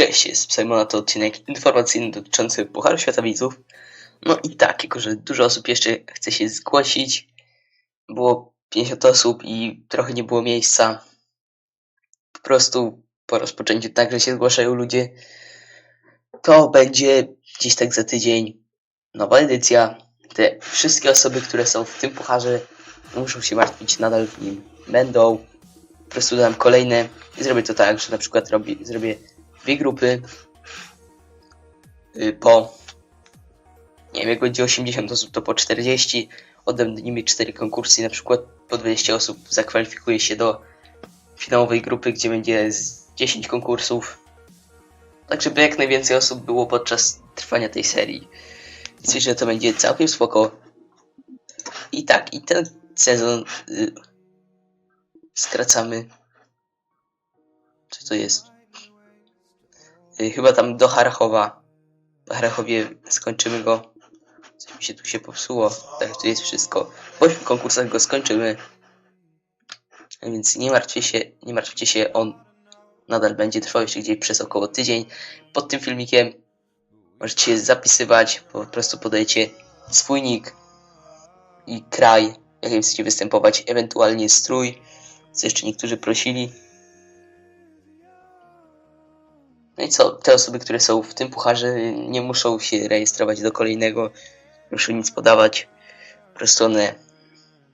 Cześć, jest Simona, to odcinek informacyjny dotyczący Pucharu Świata Widzów. No i tak, jako że dużo osób jeszcze chce się zgłosić, było 50 osób i trochę nie było miejsca. Po prostu po rozpoczęciu także się zgłaszają ludzie. To będzie gdzieś tak za tydzień nowa edycja. Te wszystkie osoby, które są w tym pucharze, muszą się martwić, nadal w nim będą. Po prostu dodam kolejne i zrobię to tak, że na przykład robię, zrobię dwie grupy y, po nie wiem, jak będzie 80 osób, to po 40. Oddam nimi 4 konkursy na przykład po 20 osób zakwalifikuje się do finałowej grupy, gdzie będzie z 10 konkursów. Tak, żeby jak najwięcej osób było podczas trwania tej serii. Myślę, że to będzie całkiem spoko. I tak, i ten sezon y, skracamy. Co to jest? Y, chyba tam do Harachowa. W Harachowie skończymy go. Coś mi się tu się popsuło. Tak, tu jest wszystko. W ośmiu konkursach go skończymy. Więc nie martwcie się, nie martwcie się, on nadal będzie trwał jeszcze gdzieś przez około tydzień. Pod tym filmikiem możecie się zapisywać, po prostu podajecie swój nick i kraj, jakim chcecie występować, ewentualnie strój, co jeszcze niektórzy prosili. No i co, te osoby, które są w tym pucharze, nie muszą się rejestrować do kolejnego, nie muszą nic podawać. Po prostu one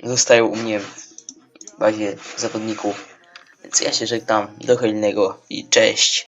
zostają u mnie w bazie zawodników. Więc ja się żegnam, do kolejnego i cześć.